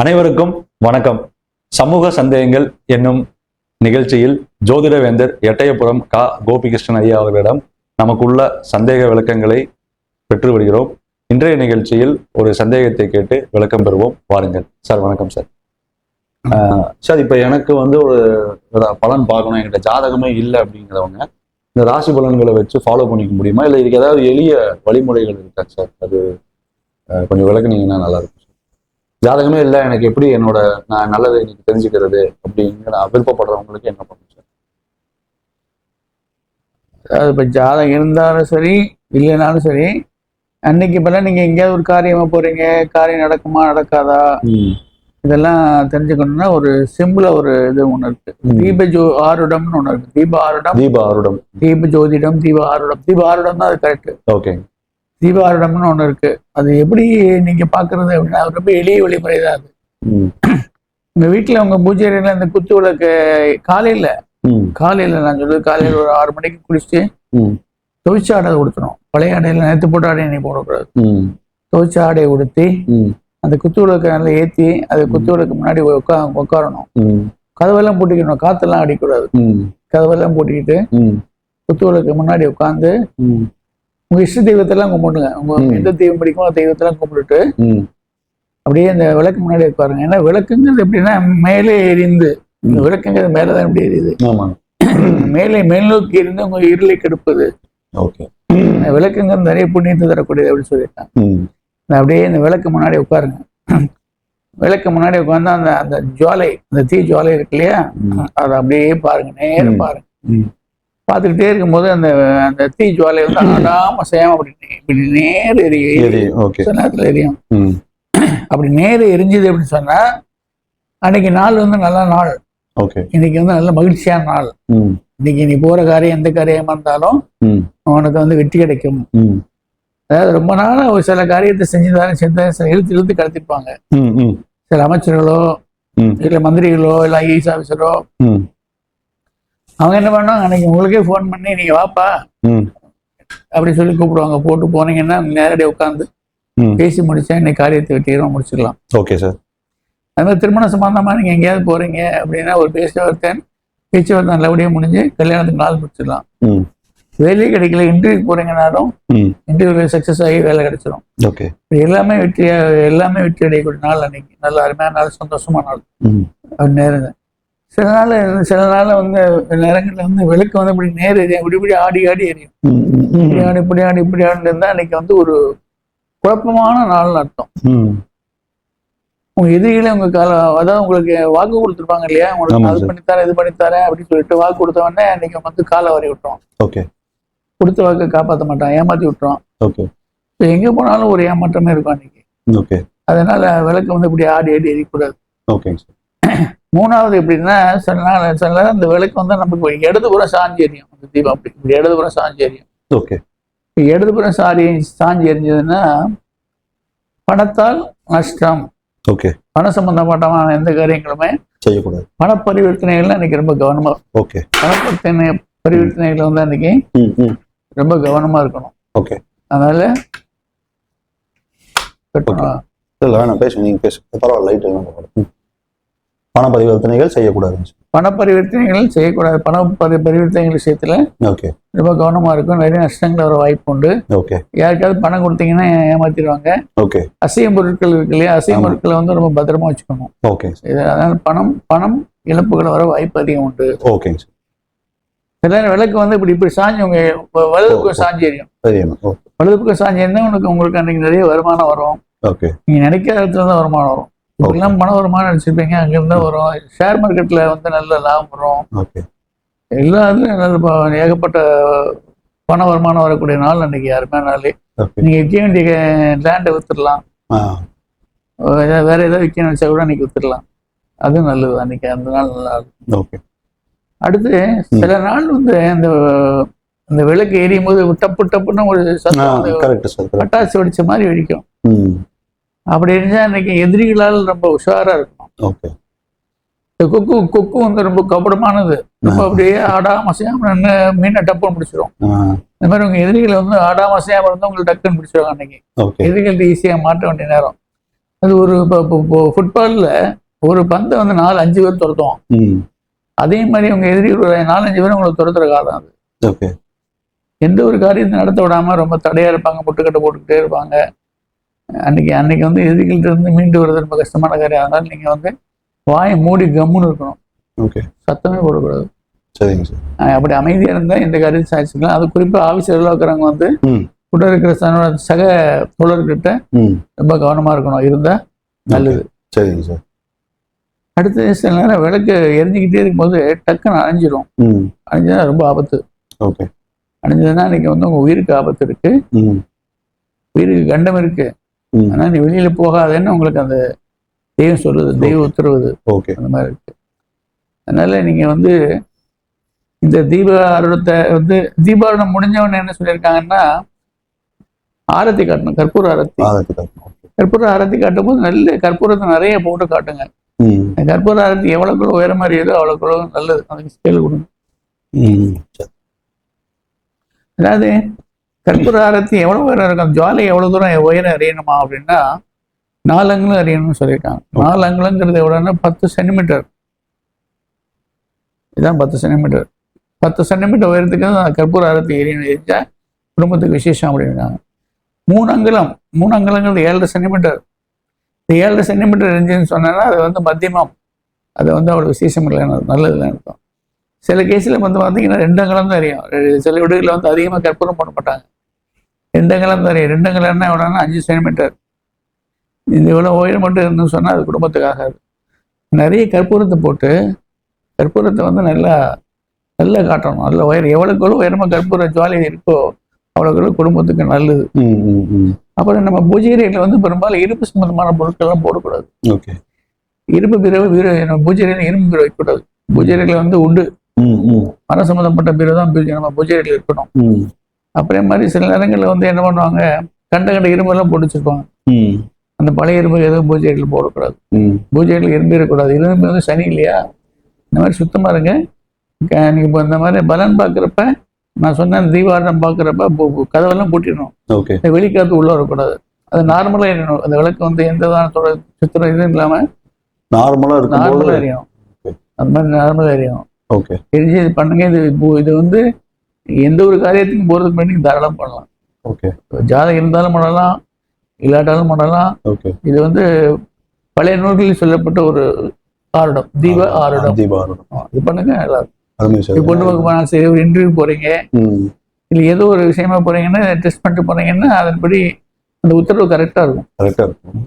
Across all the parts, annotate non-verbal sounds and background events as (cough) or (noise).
அனைவருக்கும் வணக்கம். சமூக சந்தேகங்கள் என்னும் நிகழ்ச்சியில் ஜோதிடவேந்தர் எட்டயபுரம் கா. கோபிகிருஷ்ணன் ஐயா அவர்களிடம் நமக்குள்ள சந்தேக விளக்கங்களை பெற்று வருகிறோம் இன்றைய நிகழ்ச்சியில் ஒரு சந்தேகத்தை கேட்டு விளக்கம் பெறுவோம். வாருங்கள். சார் வணக்கம் சார். சார் இப்போ எனக்கு வந்து ஒரு பலன் பார்க்கணும். என்கிட்ட ஜாதகமே இல்லை அப்படிங்கிறவங்க இந்த ராசி பலன்களை வச்சு ஃபாலோ பண்ணிக்க முடியுமா? இல்லை இதுக்கு ஏதாவது எளிய வழிமுறைகள் இருக்கா சார்? அது கொஞ்சம் விளக்குனீங்கன்னா நல்லா இருக்கும். ஜாதகமே இல்லை. எனக்கு எப்படி என்னோட நான் நல்லதை இன்னைக்கு தெரிஞ்சுக்கிறது அப்படிங்கிற நான் விருப்பப்படுறவங்களுக்கு என்ன பண்ணும் சார்? அதாவது இப்போ ஜாதகம் இருந்தாலும் சரி இல்லைனாலும் சரி அன்னைக்கு இப்பெல்லாம் நீங்கள் எங்கேயாவது ஒரு காரியமா போறீங்க காரியம் நடக்குமா நடக்காதா? இதெல்லாம் தெரிஞ்சுக்கணும்னா ஒரு சிம்பிளா ஒரு இது ஒன்று இருக்கு. தீப ஜோ ஆருடம்னு ஒன்று இருக்கு. தீப ஆருடம். தீப ஆருடம். தீப ஜோதிடம் தீப ஆருடம். தீப ஆருடம் தான் அது கரெக்ட் ஓகே. தீப ஆருடம்னு ஒன்று இருக்கு. அது எப்படி நீங்க பாக்குறது அப்படின்னா ரொம்ப எளிய வழிமுறை தான் அது. உங்க (clears throat) வீட்டுல உங்க பூஜை அறையில இந்த குத்து விளக்கு காலையில காலையில நான் சொல்றது காலையில ஒரு ஆறு மணிக்கு குளிச்சுட்டு துவைச்ச ஆடை உடுத்தணும். பழைய ஆடையில நேற்று போட்ட ஆடையை நீ போடக்கூடாது. துவைச்ச ஆடையை உடுத்தி அந்த குத்து விளக்கை நல்லா ஏற்றி அது குத்து விளக்கு முன்னாடி உட்கா உட்காரணும் கதவெல்லாம் பூட்டிக்கணும். காத்தெல்லாம் அடிக்கக்கூடாது. ம். கதவெல்லாம் பூட்டிக்கிட்டு குத்து விளக்கு முன்னாடி உட்காந்து உங்க இஷ்ட தெய்வத்தெல்லாம் கும்பிடுங்க. உங்க. எந்த தெய்வம் பிடிக்குமோ தெய்வத்தெல்லாம் கும்பிட்டுட்டு அப்படியே இந்த விளக்கு முன்னாடி உட்காருங்க. ஏன்னா விளக்குங்கிறது எப்படின்னா மேலே எரிந்து. இந்த விளக்குங்கிறது மேலே தான் எப்படி எரியுது (clears throat) மேலே மேல் நோக்கி இருந்து உங்க இருளை கெடுப்பது. விளக்குங்கிறது நிறைய புண்ணியத்தை தரக்கூடியது அப்படின்னு சொல்லியிருக்காங்க. அப்படியே இந்த விளக்கு முன்னாடி உட்காருங்க. (clears throat) விளக்கு முன்னாடி உட்காந்து அந்த அந்த ஜுவாலை அந்த தீ ஜுவாலை இருக்கு இல்லையா. அதை அப்படியே பாருங்க. நேரம். பாருங்க. பார்த்துக்கிட்டே இருக்கும்போது அந்த அந்த தீ ஜுவாலை வந்து ஆடாம செய்யாம அப்படி இப்படி நேர் எரியும் சில நேரத்துல எரியும். அப்படி நேர் எரிஞ்சுது அப்படின்னு சொன்னா அன்னைக்கு நாள் வந்து நல்ல நாள். ஓகே. இன்னைக்கு வந்து நல்ல மகிழ்ச்சியான நாள். இன்னைக்கு நீ போற காரியம் எந்த காரியமா இருந்தாலும் உனக்கு வந்து வெற்றி கிடைக்கும். அதாவது ரொம்ப நாளா ஒரு சில காரியத்தை செஞ்சுதானே செஞ்சு சில இழுத்து இழுத்து கடத்திருப்பாங்க. சில அமைச்சர்களோ இல்ல மந்திரிகளோ இல்ல ஐஏஎஸ் ஆஃபீஸரோ ம். அவங்க என்ன பண்ணாங்க அன்னைக்கு உங்களுக்கே ஃபோன் பண்ணி நீங்க வாப்பா. அப்படி சொல்லி கூப்பிடுவாங்க. போட்டு போனீங்கன்னா நேரடியாக உட்காந்து பேசி முடிச்சா இன்னைக்கு காரியத்தை வெற்றிகரமாக முடிச்சுக்கலாம். Okay sir. அது மாதிரி திருமண சம்பந்தமா நீங்க எங்கேயாவது போறீங்க? அப்படின்னா ஒரு பேச்சுவார்த்தை பேச்சுவார்த்தை நல்லபடியாக முடிஞ்சு கல்யாணத்துக்கு நாள் முடிச்சிடலாம். வேலையே கிடைக்கல. இன்டர்வியூ போறீங்கனாலும் இன்டர்வியூல சக்சஸ் ஆகி வேலை கிடைச்சிடும் ஓகே. எல்லாமே வெற்றி எல்லாமே வெற்றி அடையக்கூடிய நாள் அன்னைக்கு. நல்ல அருமையான நாள் சந்தோஷமான நாள். ம். அப்படி நேருங்க சில நாள் சில நாள் வந்து நேரங்களில் வந்து விளக்கு வந்து இப்படி நேர் எரியும் இப்படி இப்படி ஆடி ஆடி எரியும். இப்படி ஆடி இப்படி ஆடி இப்படி ஆடி இருந்தா அன்னைக்கு வந்து ஒரு குழப்பமான நாள்னு அர்த்தம். உங்க எதிரிகளே உங்க கால அதாவது உங்களுக்கு வாக்கு கொடுத்துருப்பாங்க இல்லையா? உங்களுக்கு அது. பண்ணித்தரேன் இது பண்ணித்தரேன் அப்படின்னு சொல்லிட்டு வாக்கு கொடுத்த உடனே அன்னைக்கு வந்து காலை வரி விட்டுரும் ஓகே. கொடுத்த வாக்கு காப்பாற்ற மாட்டான் ஏமாத்தி விட்டுரும் ஓகே. இப்போ எங்க போனாலும் ஒரு ஏமாற்றமே இருக்கும் அன்னைக்கு. ஓகே. அதனால விளக்கு வந்து இப்படி ஆடி ஆடி எரியக்கூடாது. ஓகேங்க சார். மூணாவது எப்படின்னா சில நாள் சில நேரம் அந்த விளக்கு வந்து நமக்கு இடதுபுறம் சாஞ்சி எரியும் அந்த தீபம் அப்படி இப்படி இடதுபுறம் சாஞ்சி எரியும் ஓகே. இடதுபுறம் சாரி சாஞ்சி எரிஞ்சதுன்னா பணத்தால் நஷ்டம். ஓகே. பண சம்பந்தப்பட்டமான எந்த காரியங்களுமே செய்யக்கூடாது. பண பரிவர்த்தனைகள்ல இன்னைக்கு ரொம்ப கவனமா ஓகே. பணப்பரிவர்த்தனை பரிவர்த்தனைகள் வந்து அன்னைக்கு ரொம்ப கவனமா இருக்கணும். ஓகே. அதனால வேணாம் பேசுங்க நீங்கள் பேசுங்க. பரவாயில்ல லைட். பண பரிவர்த்தனைகள் செய்யக்கூடாதுங்க சார் பண பரிவர்த்தனைகள் செய்யக்கூடாது. பண பரி பரிவர்த்தனைகள் விஷயத்துல ஓகே. ரொம்ப கவனமா இருக்கும் நிறைய நஷ்டங்கள் வர வாய்ப்பு உண்டு. ஓகே. யாருக்காவது பணம் கொடுத்தீங்கன்னா ஏமாத்திடுவாங்க. ஓகே. அசைய பொருட்கள் இருக்கு இல்லையா? அசைய. பொருட்களை வந்து ரொம்ப பத்திரமா வச்சுக்கணும். இது அதனால பணம் பணம் இழப்புகள் வர வாய்ப்பு அதிகம் உண்டு. ஓகேங்க சார். சில நேரம் விளக்கு வந்து இப்படி இப்படி சாஞ்சவங்க வலது பக்கம் சாஞ்சி எரியும். சரிம்மா ஓகே வலது பக்கம் சாஞ்சி இருந்தா உனக்கு உங்களுக்கு அன்னைக்கு நிறைய வருமானம் வரும். ஓகே. நீங்க நினைக்காத இடத்துல தான் வருமானம் வரும். இப்படிலாம் வருமானம் நினைச்சிருப்பீங்க அங்க இருந்தா வரும். ஷேர் மார்க்கெட்ல வந்து நல்ல லாபம் வரும். எல்லா இதுலயும் ஏகப்பட்ட பண வருமானம் வரக்கூடிய நாள் அன்னைக்கு யாருமே நாளே. ஓகே நீங்க விற்க வேண்டிய லேண்டை ஏதாவது வேற ஏதாவது விற்க நினைச்சா கூட அன்னைக்கு வித்துடலாம். அதுவும் நல்லது. அன்னைக்கு அந்த நாள் நல்லா இருக்கும். ஓகே அடுத்து சில நாள் வந்து அந்த அந்த விளக்கு எரியும் போது டப்பு டப்புன்னு ஒரு சத்தம் பட்டாசு வெடிச்ச மாதிரி வெடிக்கும். அப்படி இருந்தா அன்னைக்கு எதிரிகளால் ரொம்ப உஷாரா இருக்கணும். ஓகே. இந்த கொக்கு கொக்கு வந்து ரொம்ப கபடமானது. ரொம்ப அப்படியே ஆடாம அசையாம நின்று மீனை டப்புன்னு பிடிச்சிரும். இந்த மாதிரி உங்க எதிரிகளை வந்து ஆடாம அசையாம இருந்தா உங்களுக்கு டக்குன்னு பிடிச்சிருவாங்க அன்னைக்கு. எதிரிகள்ட்ட ஈஸியா மாட்ட வேண்டிய நேரம். அது ஒரு இப்போ ஃபுட்பாலில் ஒரு பந்தை வந்து நாலு அஞ்சு பேர் துரத்துவோம். அதே மாதிரி அவங்க எதிரி ஒரு நாலஞ்சு பேர் உங்களை துரத்துற காலம் அது. ஓகே. எந்த ஒரு காரியத்தை நடத்த விடாம ரொம்ப தடையா இருப்பாங்க முட்டுக்கட்டை போட்டுக்கிட்டே இருப்பாங்க. அன்னைக்கு அன்னைக்கு வந்து எதிரிகள்ட்ட இருந்து மீண்டு வர்றது ரொம்ப கஷ்டமான காரியம். அதனால நீங்க வந்து வாயை மூடி கம்முன்னு இருக்கணும். ஓகே. சத்தமே போடக்கூடாது. சரிங்க சார். அப்படி அமைதியா இருந்தா இந்த காரியத்தை சாதிச்சுக்கலாம். அது குறிப்பா ஆஃபீஸர்ல இருக்கிறவங்க வந்து கூட இருக்கிற சக தோழர்கிட்ட ரொம்ப கவனமா இருக்கணும். இருந்தா நல்லது. சரிங்க சார். அடுத்து சில நேரம் விளக்கு எரிஞ்சுக்கிட்டே இருக்கும்போது டக்குன்னு அணைஞ்சிரும். அணைஞ்சா ரொம்ப ஆபத்து. ஓகே. அணைஞ்சதுன்னா இன்னைக்கு வந்து உங்க உயிருக்கு ஆபத்து இருக்கு. உயிருக்கு கண்டம் இருக்கு. ம். ஆனா நீ வெளியில போகாதேன்னு உங்களுக்கு அந்த தெய்வம் சொல்லுது தெய்வ உத்தரவுது. ஓகே. அந்த மாதிரி இருக்கு. அதனால நீங்க வந்து இந்த தீப அருளத்தை வந்து தீபாவளம் முடிஞ்சவொடனே என்ன சொல்லியிருக்காங்கன்னா ஆரத்தி காட்டணும் கற்பூர ஆரத்தி. கற்பூர ஆரத்தி காட்டும் போது நல்ல கற்பூரத்தை நிறைய போட்டு காட்டுங்க. கற்பூர ஆரத்தி எவ்வளவுக்குள்ள உயரம் அறியுதோ அவ்வளவுக்குள்ள நல்லது. அதுக்கு ஸ்கேல் கொடுங்க. அதாவது கற்பூர ஆரத்தி எவ்வளவு உயரம் இருக்கும்? ஜுவாலை எவ்வளவு தூரம் உயரம் அறியணுமா அப்படின்னா நாலு அங்குலம் அறியணும்னு சொல்லியிருக்காங்க. நாலு அங்குலங்கிறது எவ்வளோன்னா பத்து சென்டிமீட்டர். இதான் பத்து சென்டிமீட்டர். பத்து சென்டிமீட்டர் உயரத்துக்கு அந்த கற்பூர ஆரத்தி எரியணும் எரிஞ்சா குடும்பத்துக்கு விசேஷம் அப்படின்னாங்க மூணு அங்குலம். மூணு அங்குலங்கிறது ஏழரை சென்டிமீட்டர். இந்த ஏழரை சென்டிமீட்டர் எரிஞ்சுன்னு சொன்னா அது வந்து மத்தியமம். அது வந்து அவ்வளோ விசேஷம் இல்லைன்னு நல்லது இல்லைன்னு அர்த்தம். சில கேஸில் வந்து பார்த்தீங்கன்னா ரெண்டு அங்கலம் தான் அறியும் சில வீடுகளில் வந்து அதிகமாக கற்பூரம் பண்ண மாட்டாங்க. ரெண்டு அங்கலம் தான் அறியும் ரெண்டு அங்கலம்னா எவ்வளோன்னா அஞ்சு சென்டிமீட்டர் இது இவ்வளோ உயரம் மட்டும் இருந்துன்னு சொன்னால் அது குடும்பத்துக்கு ஆகாது நிறைய கற்பூரத்தை போட்டு கற்பூரத்தை வந்து நல்லா நல்லா காட்டணும். நல்ல உயரம். எவ்வளோக்கு எவ்வளோ உயரமாக கற்பூர ஜுவாலை இருக்கோ அவ்வளோக்கு குடும்பத்துக்கு நல்லது. அப்புறம் நம்ம பூஜை வந்து பெரும்பாலும் இருப்பு சம்பந்தமான பொருட்கள்லாம் போடக்கூடாது. ஓகே. இரும்பு பீரோ வீரோ நம்ம பூஜை அறையில் இரும்பு பீரோ வைக்கக்கூடாது. பூஜை அறையில் வந்து உண்டு. ம் ம். மர சம்பந்தப்பட்ட பீரோ தான் நம்ம பூஜை அறையில் இருக்கணும் அப்புறம் மாதிரி சில நேரங்களில் வந்து என்ன பண்ணுவாங்க கண்ட கண்ட இரும்பெல்லாம் போட்டு வச்சிருப்பாங்க அந்த பழைய இரும்பு எதுவும் பூஜை அறையில் போடக்கூடாது. ம். பூஜை அறையில் இரும்பு இருக்கக்கூடாது இரும்பு வந்து சனி இல்லையா? இந்த மாதிரி சுத்தமாக இருங்க. க- நீங்க இப்போ இந்த மாதிரி பலன் பார்க்குறப்ப நான் சொன்ன தீபாரணம் பார்க்குறப்ப கதவெல்லாம் பூட்டிடணும். ஓகே. இந்த வெளிக்காத்து உள்ள வரக்கூடாது. அது நார்மலாக எரியணும் அந்த விளக்கு வந்து எந்த விதத்தோட சித்திரம் இதுவும் இல்லாமல் நார்மலா இருக்கும்போது நார்மலாக எரியும். அந்த மாதிரி நார்மலாக எரியும். ஓகே எரிஞ்சு இது பண்ணுங்க. இது இது வந்து எந்த ஒரு காரியத்துக்கும் போகிறதுக்கு முன்னாடி தாராளம் பண்ணலாம். ஓகே ஜாதகம் இருந்தாலும் பண்ணலாம் இல்லாட்டாலும் பண்ணலாம். ஓகே இது வந்து பழைய நூல்களில் சொல்லப்பட்ட ஒரு ஆருடம் தீப ஆருடம். தீபாவளி ஆ, இது பண்ணுங்க நல்லா இருக்கும். பொண்ணு பார்க்க சரி ஒரு இன்டர்வியூ போறீங்க. இல்லை ஏதோ ஒரு விஷயமா போறீங்கன்னா டெஸ்ட் பண்ணிட்டு போறீங்கன்னா அதன்படி அந்த உத்தரவு கரெக்டா இருக்கும். கரெக்டா இருக்கும்.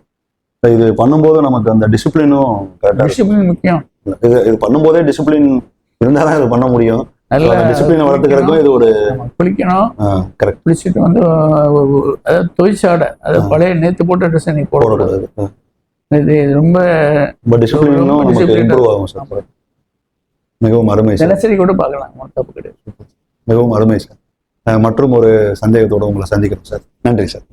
இது பண்ணும்போது நமக்கு அந்த டிசிப்ளினும் டிசிப்ளின் முக்கியம். இது இது பண்ணும்போதே டிசிப்ளின் இருந்தாதான் இது பண்ண முடியும். நல்ல டிசிப்ளினை வளர்த்துக்கிறதுக்கும் இது ஒரு குளிக்கணும் கரெக்ட் குளிச்சுட்டு வந்து அதாவது தொழிற்சாடை அதாவது பழைய நேத்து போட்ட ட்ரெஸ் நீ போடக்கூடாது. இது ரொம்ப இம்ப்ரூவ் ஆகும் சார். மிகவும் அருமை சார். தினசரி கூட பார்க்கலாம் தப்பு கிடையாது. மிகவும் அருமை சார். மற்றும் ஒரு சந்தேகத்தோட உங்களை சந்திக்கிறோம் சார். நன்றி சார்.